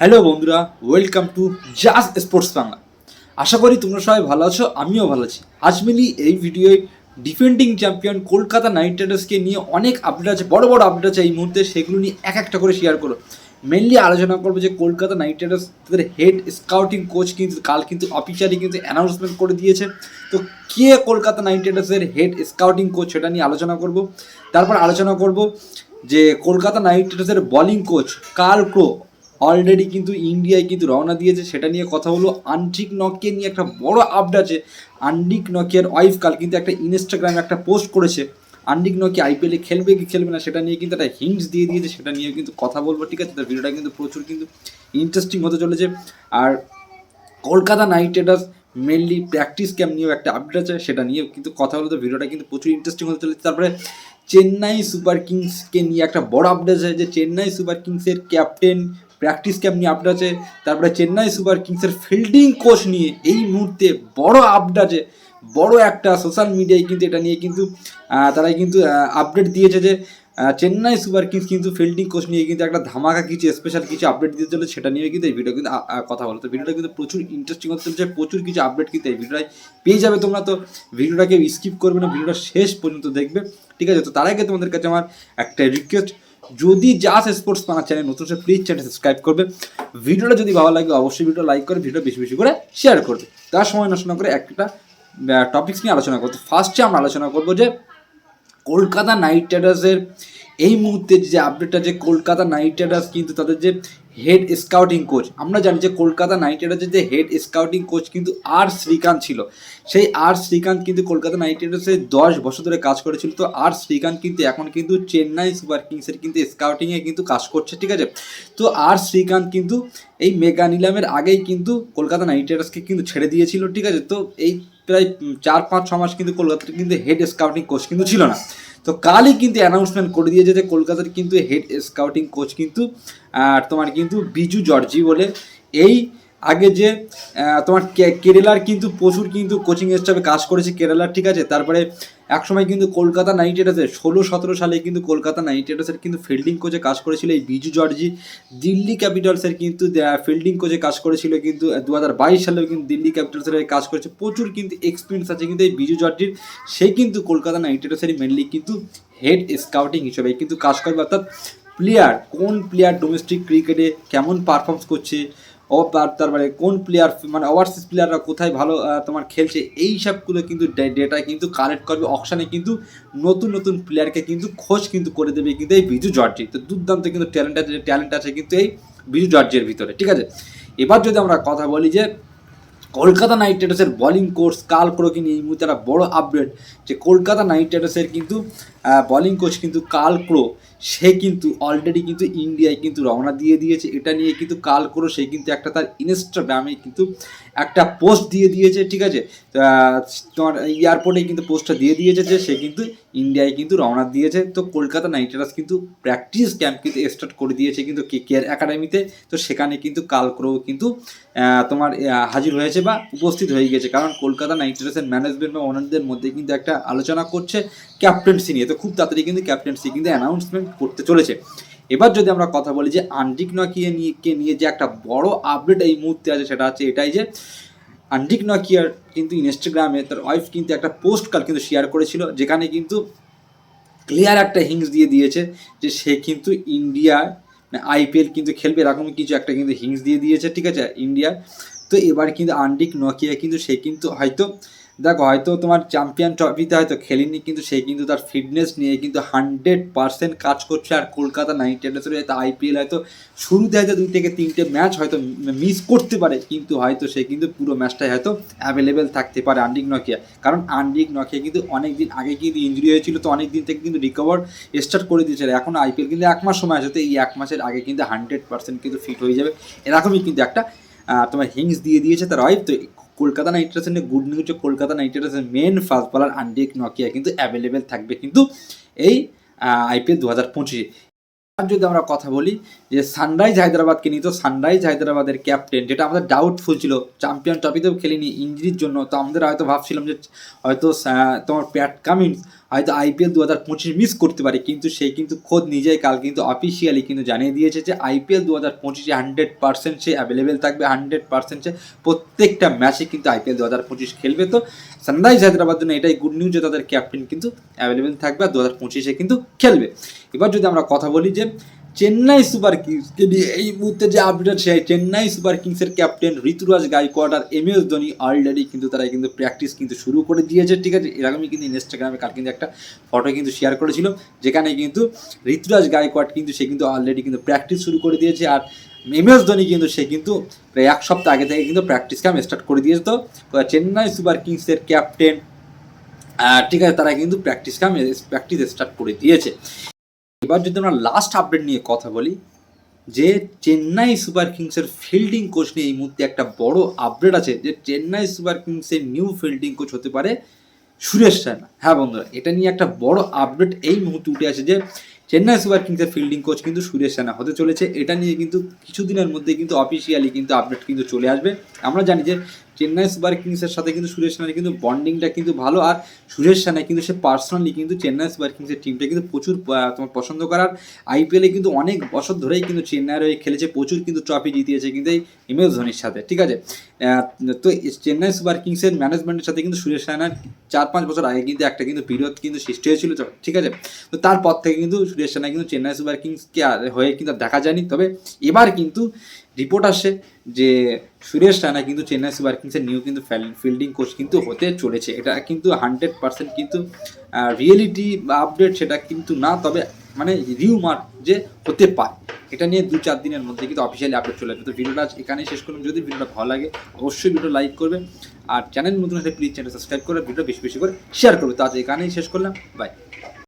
Hello বন্ধুরা welcome to Jazz sports Bangla আশা করি তোমরা সবাই ভালো আছো, আমিও ভালো আছি। আজ মিলি এই ভিডিওয় ডিফেন্ডিং চ্যাম্পিয়ন কলকাতা নাইট রাইডার্সকে নিয়ে অনেক আপডেট আছে, বড় বড় আপডেট আছে এই মুহূর্তে, সেগুলো নিয়ে এক একটা করে শেয়ার করো। মেনলি আলোচনা করব যে কলকাতা নাইট রাইডার্স তাদের হেড স্কাউটিং কোচ কিন্তু, কাল কিন্তু অফিসিয়ালি কিন্তু অ্যানাউন্সমেন্ট করে দিয়েছে। তো কে কলকাতা নাইট রাইডার্সের হেড স্কাউটিং কোচ সেটা নিয়ে আলোচনা করব। তারপর আলোচনা করব যে কলকাতা নাইট রাইডার্সের bowling coach Carl Crowe already কিন্তু ইন্ডিয়ায় কিন্তু রওনা দিয়েছে, সেটা নিয়ে কথা হলো আন্টিক নকিয়া নিয়ে একটা বড় আপডেট আছে। আন্ডিক নকিয়ার ওয়াইফ কাল কিন্তু একটা ইনস্টাগ্রামে একটা পোস্ট করেছে। আন্ডিক নকিয়া আইপিএলে খেলবে কি খেলবে না, সেটা নিয়ে কিন্তু একটা হিংস দিয়ে দিয়েছে, সেটা নিয়ে কিন্তু কথা বলব, ঠিক আছে? তার ভিডিওটা কিন্তু প্রচুর কিন্তু ইন্টারেস্টিং হতে চলেছে। আর Kolkata Knight Riders mainly practice camp নিয়েও একটা আপডেট আছে, সেটা নিয়েও কিন্তু কথা হলো, তো ভিডিওটা কিন্তু প্রচুর ইন্টারেস্টিং হতে চলেছে। তারপরে চেন্নাই সুপার কিংসকে নিয়ে একটা বড় আপডেট আছে, যে চেন্নাই সুপার কিংসের ক্যাপ্টেন প্র্যাকটিস ক্যাম্প নিয়ে আপডেট আছে তারপরে চেন্নাই সুপার কিংসের ফিল্ডিং কোচ নিয়ে এই মুহূর্তে বড় আপডেট আছে বড় একটা সোশ্যাল মিডিয়ায় কিন্তু এটা নিয়ে কিন্তু আহ, তারা কিন্তু আপডেট দিয়েছে যে চেন্নাই সুপার কিংস কিন্তু ফিল্ডিং কোচ নিয়ে কিন্তু একটা ধামাকা কিছু স্পেশাল কিছু আপডেট দিতে চলে সেটা নিয়ে কিন্তু এই ভিডিও কিন্তু কথা বলো। তো ভিডিওটা কিন্তু প্রচুর ইন্টারেস্টিং হতে চলেছে প্রচুর কিছু আপডেট কিন্তু এই ভিডিওটায় পেয়ে যাবে তোমরা। তো ভিডিওটাকে স্কিপ করবে না ভিডিওটা শেষ পর্যন্ত দেখবে। ঠিক আছে তো তার আগে তোমাদের কাছে আমার একটা রিকোয়েস্ট যদি জাস স্পোর্টস পানা চ্যানেল নতুন সে প্লিজ চ্যানেল সাবস্ক্রাইব করবে। ভিডিওটা যদি ভালো লাগে, অবশ্যই ভিডিও লাইক করে ভিডিও বেশি বেশি করে শেয়ার করবে। তার সময় নষ্ট না করে একটা টপিক্স নিয়ে আলোচনা করতে। ফার্স্টে আমরা আলোচনা করব যে কলকাতা নাইট রাইডার্সের এই মুহূর্তে যে আপডেটটা যে কলকাতা নাইট রাইডার্স কিন্তু তাদের যে হেড স্কাউটিং কোচ আমরা জানি যে কলকাতা নাইট রাইডার্সের যে হেড স্কাউটিং কোচ কিন্তু আর শ্রীকান্ত ছিল। সেই আর শ্রীকান্ত কিন্তু কলকাতা নাইট রাইডার্সে দশ বছর ধরে কাজ করেছিল। তো আর শ্রীকান্ত কিন্তু এখন কিন্তু চেন্নাই সুপার কিংসের কিন্তু স্কাউটিংয়ে কিন্তু কাজ করছে, ঠিক আছে? তো আর শ্রীকান্ত কিন্তু এই মেগা নিলামের আগেই কিন্তু কলকাতা নাইট রাইডার্সকে কিন্তু ছেড়ে দিয়েছিল, ঠিক আছে? তো এই প্রায় চার পাঁচ ছ মাস কিন্তু কলকাতার কিন্তু হেড স্কাউটিং কোচ কিন্তু ছিল না। তো কালই কিন্তু অ্যানাউন্সমেন্ট করে দিয়েছে যে কলকাতার কিন্তু হেড স্কাউটিং কোচ কিন্তু আর তোমার কিন্তু বিজু জর্জি বলে এই আগে যে তোমার কেরালার কিন্তু প্রচুর কিন্তু কোচিং স্টাফে কাজ করেছে কেরালার, ঠিক আছে? তারপরে একসময় কিন্তু কলকাতা নাইট রাইডার্সের ষোলো, সতেরো সালে কিন্তু কলকাতা নাইট রাইডার্সের কিন্তু ফিল্ডিং কোচে কাজ করেছিল এই বিজু জর্জি। দিল্লি ক্যাপিটালসের কিন্তু ফিল্ডিং কোচে কাজ করেছিল কিন্তু দু হাজার বাইশ সালেও কিন্তু দিল্লি ক্যাপিটালসের কাজ করেছে। প্রচুর কিন্তু এক্সপিরিয়েন্স আছে কিন্তু এই বিজু জর্জির। সে কিন্তু কলকাতা নাইট রাইডার্সেরই মেনলি কিন্তু হেড স্কাউটিং হিসেবে কিন্তু কাজ করবে। অর্থাৎ প্লেয়ার কোন প্লেয়ার ডোমেস্টিক ক্রিকেটে কেমন পারফর্মস করছে তারপরে কোন প্লেয়ার মানে ওভারসিজ প্লেয়াররা কোথায় ভালো তোমার খেলছে, এই সবগুলো কিন্তু ডেটা কিন্তু কালেক্ট করবে অকশানে কিন্তু নতুন নতুন প্লেয়ারকে কিন্তু খোঁজ কিন্তু করে দেবে কিন্তু এই বিজু জর্জি। তো দুর্দান্ত কিন্তু ট্যালেন্ট আছে ট্যালেন্ট আছে কিন্তু এই বিজু জর্জের ভিতরে, ঠিক আছে? এবার যদি আমরা কথা বলি যে কলকাতা নাইট রাইডার্সের বোলিং কোর্স কাল ক্রোকে এই মুহূর্তে একটা বড় আপডেট যে কলকাতা নাইট রাইডার্সের কিন্তু বোলিং কোচ কিন্তু কাল ক্রো, সে কিন্তু অলরেডি কিন্তু ইন্ডিয়ায় কিন্তু রওনা দিয়ে দিয়েছে। এটা নিয়ে কিন্তু কাল ক্রো, সে কিন্তু একটা তার ইনস্টাগ্রামে কিন্তু একটা পোস্ট দিয়ে দিয়েছে, ঠিক আছে? তোমার এয়ারপোর্টে কিন্তু পোস্টটা দিয়ে দিয়েছে যে সে কিন্তু ইন্ডিয়ায় কিন্তু রওনা দিয়েছে। তো কলকাতা নাইট রাইডার্স কিন্তু প্র্যাকটিস ক্যাম্প কিন্তু স্টার্ট করে দিয়েছে কিন্তু কে কেয়ার একাডেমিতে তো সেখানে কিন্তু কাল ক্রো কিন্তু তোমার হাজির হয়েছে বা উপস্থিত হয়ে গেছে। কারণ কলকাতা নাইট রাইডার্সের ম্যানেজমেন্ট বা ওনারদের মধ্যে কিন্তু একটা আলোচনা করছে ক্যাপ্টেন্সি নিয়ে। তো খুব তাড়াতাড়ি কিন্তু ক্যাপ্টেন্সি, কিন্তু অ্যানাউন্সমেন্ট করতে চলেছে। এবার যদি আমরা কথা বলি যে আন্ডিক নকিয়া নিয়ে, কে নিয়ে যে একটা বড় আপডেট এই মুহূর্তে আছে, সেটা হচ্ছে এটাই যে আন্ডিক নকিয়ার কিন্তু ইনস্টাগ্রামে তার ওয়াইফ কিন্তু একটা পোস্ট কাল কিন্তু শেয়ার করেছিল, যেখানে কিন্তু ক্লিয়ার একটা হিংস দিয়ে দিয়েছে যে সে কিন্তু ইন্ডিয়া আইপিএল কিন্তু খেলবে, এরকম কিছু একটা কিন্তু হিংস দিয়ে দিয়েছে, ঠিক আছে ইন্ডিয়া তো এবার কিন্তু আন্ডিক নকিয়া কিন্তু সে কিন্তু হয়তো দেখো, হয়তো তোমার চ্যাম্পিয়ন ট্রফিতে হয়তো খেলেনি, কিন্তু সে কিন্তু তার ফিটনেস নিয়ে কিন্তু হান্ড্রেড পার্সেন্ট কাজ করছে। আর কলকাতা নাইট রাইডার্সের হয়তো আইপিএল হয়তো শুরুতে হয়তো দুই থেকে তিনটে ম্যাচ হয়তো মিস করতে পারে, কিন্তু হয়তো সে কিন্তু পুরো ম্যাচটাই হয়তো অ্যাভেলেবেল থাকতে পারে আন্ডিক নকিয়া কারণ আন্ডিক নকিয়া কিন্তু অনেক দিন আগে কিন্তু ইঞ্জুরি হয়েছিল, তো অনেক দিন থেকে কিন্তু রিকভার স্টার্ট করে দিয়েছিল এখন আইপিএল কিন্তু এক মাস সময় আছে, তো এই এক মাসের আগে কিন্তু হান্ড্রেড পার্সেন্ট কিন্তু ফিট হয়ে যাবে। এরকমই কিন্তু একটা তোমার হিংস দিয়ে দিয়েছে তার ওয়াইফ তো কলকাতা নাইট রাইডার্সের গুড নিউজ হচ্ছে কলকাতা নাইট রাইডার্সের মেন ফাস্ট বলার আন্ডিক নকিয়া কিন্তু অ্যাভেলেবেল থাকবে কিন্তু এই আইপিএল দু হাজার পঁচিশে। আর যদি আমরা কথা বলি যে সানরাইজ হায়দ্রাবাদকে নিয়ে, তো সানরাইজ হায়দ্রাবাদের ক্যাপ্টেন যেটা আমাদের ডাউটফুল ছিল চ্যাম্পিয়ন ট্রফিতেও খেলেনি ইঞ্জুরির জন্য। তো আমাদের হয়তো ভাবছিলাম যে হয়তো তোমার প্যাট কামিন্স হয়তো আইপিএল দু হাজার পঁচিশ মিস করতে পারে, কিন্তু সে কিন্তু খোদ নিজেই কাল কিন্তু অফিসিয়ালি কিন্তু জানিয়ে দিয়েছে যে আইপিএল দু হাজার পঁচিশে হান্ড্রেড পার্সেন্ট সে অ্যাভেলেবেল থাকবে হান্ড্রেড পার্সেন্ট সে প্রত্যেকটা ম্যাচে কিন্তু আইপিএল দু হাজার পঁচিশ খেলবে। তো সানরাইজ হায়দ্রাবাদ জন্য এটাই গুড নিউজ যে তাদের ক্যাপ্টেন কিন্তু অ্যাভেলেবেল থাকবে আর দু হাজার পঁচিশে কিন্তু খেলবে। এবার যদি আমরা কথা বলি যে চেন্নাই সুপার কিংসকে নিয়ে এই মুহূর্তে যে আপডেট সেই চেন্নাই সুপার কিংসের ক্যাপ্টেন ঋতুরাজ গাইকোয়াড আর এম এস ধোনি অলরেডি কিন্তু তারা কিন্তু প্র্যাকটিস কিন্তু শুরু করে দিয়েছে, ঠিক আছে? এরকমই কিন্তু ইনস্টাগ্রামে কাল কিন্তু একটা ফটো কিন্তু শেয়ার করেছিল, যেখানে কিন্তু ঋতুরাজ গাইকোয়াড কিন্তু সে কিন্তু অলরেডি কিন্তু প্র্যাকটিস শুরু করে দিয়েছে আর এম এস ধোনি কিন্তু সে কিন্তু প্রায় এক সপ্তাহ আগে থেকে কিন্তু প্র্যাকটিস ক্যাম্প স্টার্ট করে দিয়েছে। তো চেন্নাই সুপার কিংসের ক্যাপ্টেন ঠিক আছে, তারা কিন্তু প্র্যাকটিস ক্যাম্প প্র্যাকটিস স্টার্ট করে দিয়েছে। এবার যদি আমরা লাস্ট আপডেট নিয়ে কথা বলি, যে চেন্নাই সুপার কিংসের ফিল্ডিং কোচ নিয়ে এই মুহূর্তে একটা বড় আপডেট আছে, যে চেন্নাই সুপার কিংসের নিউ ফিল্ডিং কোচ হতে পারে সুরেশ রায়না হ্যাঁ বন্ধুরা, এটা নিয়ে একটা বড় আপডেট এই মুহূর্তে উঠে আসে যে চেন্নাই সুপার কিংসের ফিল্ডিং কোচ কিন্তু সুরেশ রায়না হতে চলেছে। এটা নিয়ে কিন্তু কিছুদিনের মধ্যে কিন্তু অফিসিয়ালি কিন্তু আপডেট কিন্তু চলে আসবে। আমরা জানি যে চেন্নাই সুপার কিংসের সাথে কিন্তু সুরেশ রায়নার কিন্তু বন্ডিংটা কিন্তু ভালো। আর সুরেশ রায়না কিন্তু সে পার্সোনালি কিন্তু চেন্নাই সুপার কিংসের টিমটা কিন্তু প্রচুর তোমার পছন্দ করার। আইপিএলে কিন্তু অনেক বছর ধরেই কিন্তু চেন্নাইয়ের হয়ে খেলেছে, প্রচুর কিন্তু ট্রফি জিতিয়েছে কিন্তু এই এম এস ধোনির সাথে, ঠিক আছে? তো চেন্নাই সুপার কিংসের ম্যানেজমেন্টের সাথে কিন্তু সুরেশ রায়নার চার পাঁচ বছর আগে কিন্তু একটা কিন্তু বিরোধ কিন্তু সৃষ্টি হয়েছিল ঠিক আছে? তো তারপর থেকে কিন্তু সুরেশ রায়না কিন্তু চেন্নাই সুপার কিংসকে হয়ে কিন্তু দেখা যায়নি। তবে এবার কিন্তু রিপোর্ট আসে যে সুরেশ রায়না কিন্তু চেন্নাই সুপার কিংসের নিউ কিন্তু ফিল্ডিং কোচ কিন্তু হতে চলেছে। এটা কিন্তু হান্ড্রেড পার্সেন্ট কিন্তু রিয়েলিটি বা আপডেট সেটা কিন্তু না, তবে মানে রিউমার যে হতে পারে। এটা নিয়ে দু চার দিনের মধ্যে কিন্তু অফিসিয়ালি আপডেট চলে আসবে। তো ভিডিওটা আজ এখানেই শেষ করলাম। যদি ভিডিওটা ভালো লাগে, অবশ্যই ভিডিও লাইক করবে। আর চ্যানেল নতুন হলে প্লিজ চ্যানেল সাবস্ক্রাইব করে ভিডিও বেশি বেশি করে শেয়ার করবে। তো আজ এখানেই শেষ করলাম। বাই